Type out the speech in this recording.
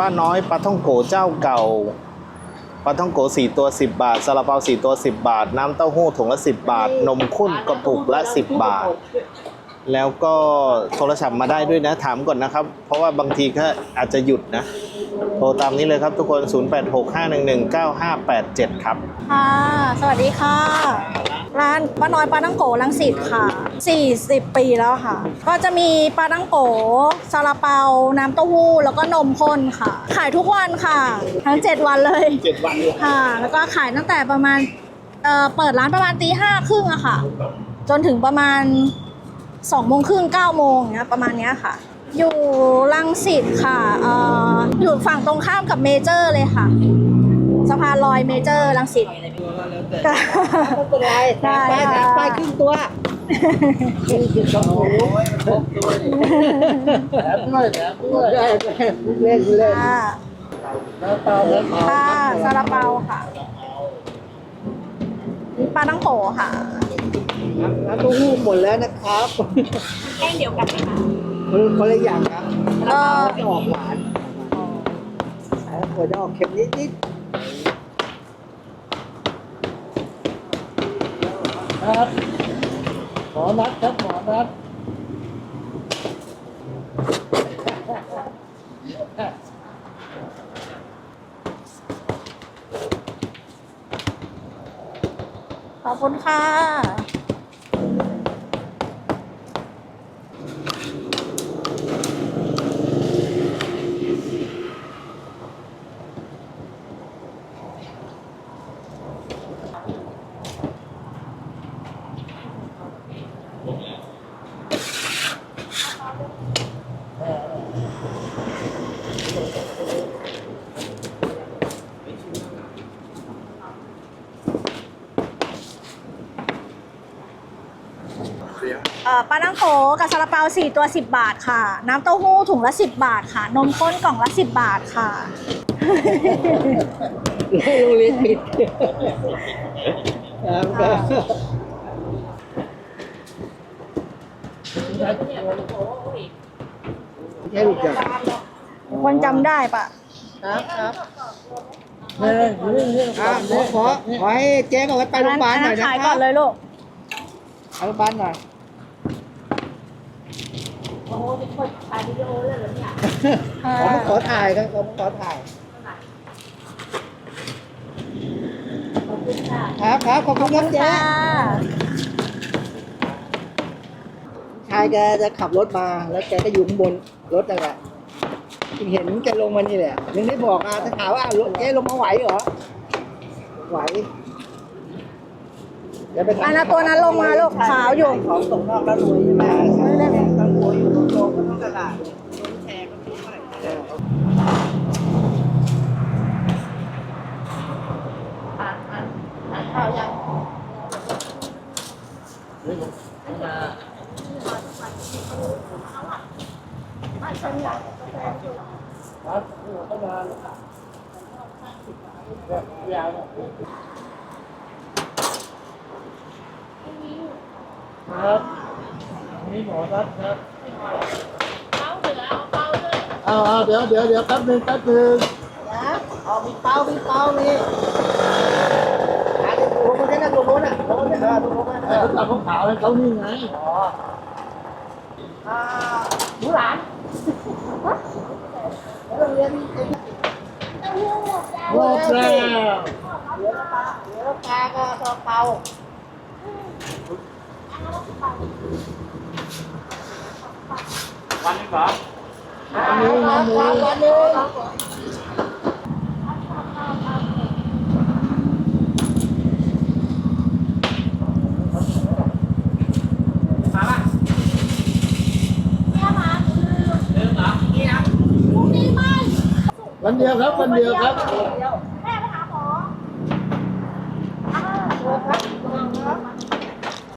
ป้าน้อยปลาท่องโกเจ้าเก่าปลาท่องโกสี่ตัว10บาทซาลาเปาสี่ตัว10บาท น้ำเต้าหู้ถุงละ10บาท นมข้นกระปุกละ10บาท แล้วก็โทรศัพท์มาได้ด้วยนะถามก่อนนะครับ เพราะว่าบางทีก็อาจจะหยุดนะ โทรตามนี้เลยครับทุกคน 0865119587 ครับ ค่ะ สวัสดีค่ะ ร้านป้าน้อยปลาตั้งโกลังสิตค่ะ 40 ปีแล้วค่ะ ก็จะมีปลาตั้งโกซาลาเปา น้ำเต้าหู้ แล้วก็นมข้นค่ะ ขายทุกวันค่ะ ทั้ง 7 วันเลย 7 วันเลยค่ะ แล้วก็ขายตั้งแต่ประมาณเอ่อเปิดร้านประมาณตีห้าครึ่งอะค่ะ จนถึงประมาณ สองโมงครึ่งเก้าโมงเนี้ยประมาณเนี้ยค่ะ อยู่ลังสิตค่ะเอ่ออยู่ฝั่งตรงข้ามกับเมเจอร์เลยค่ะสะพานลอยเมเจอร์ลังสิต ไม่เป็นไรได้ตามไปค่ะตามไปครึ่งตัวนี่คือสองหมูแถมด้วยแถมด้วยเล่นเล่นค่ะแล้วเปล่าแล้วเปล่าค่ะซาลาเปาค่ะนี่ปลาตั้งโกค่ะ น้ำเต้าหู้หมดแล้วนะครับแห้งเดียวกันไหมคะคนคนละอย่างครับเออ จะออกหวานแล้วควรจะออกเค็มนิดนิดครับหมอนัดครับหมอนัดขอบคุณค่ะ เอ่อปลาตั้งโกกับซาลาเปา4ตัว 10 บาทค่ะ น้ำเต้าหู้ถุงละ 10 บาทค่ะ นมข้นกล่องละ 10 บาทค่ะ โรงเรียนปิดครับ แค่ลูกจักรคนจำได้ปะครับครับเอออะขอขอขอให้เจ๊ก่อนไว้ไปโรงพยาบาลหน่อยนะขายคก่รัอบนเลยลูก ไปโรงพยาบาลหน่อยค่ะขอมาขอถ่ายครับขอมาขอถ่ายครับครับขอบคุณครับเจ๊ค่ะ ชายแกจะขับรถมา แล้วแกก็อยู่ข้างบนรถนั่นแหละจึงเห็นแกลงมานี่แหละยังได้บอกอะถ้าถามว่าอะรถเจ๊ลงมาไหวเหรอ ไหวเดี๋ยวไปอันนั้นตัวนั้นลงมาลูกขาวอยู่ ของส่งนอกแล้วรวยใช่ไหมต้องรวยอยู่โลกก็ต้องตลาดแชร์ก็มีเท่าไหร่ ครับนี่หมอรัดครับเอาเอาเดี๋ยวเดี๋ยวเดี๋ยวแป๊บนึงแป๊บนึงนะเอามีเป้ามีเป้ามีหาตรงนู้นได้นะตรงนู้นอะตรงนู้นเออตรงนู้นเออจับขาวให้เขานี่ไงอ๋ออ่าหนูหลาน หมดแล้วเหลือปลาเหลือปลาก็ซอเปาวันนี้วันนี้วันนี้ วันเดียวครับวันเดียวครับ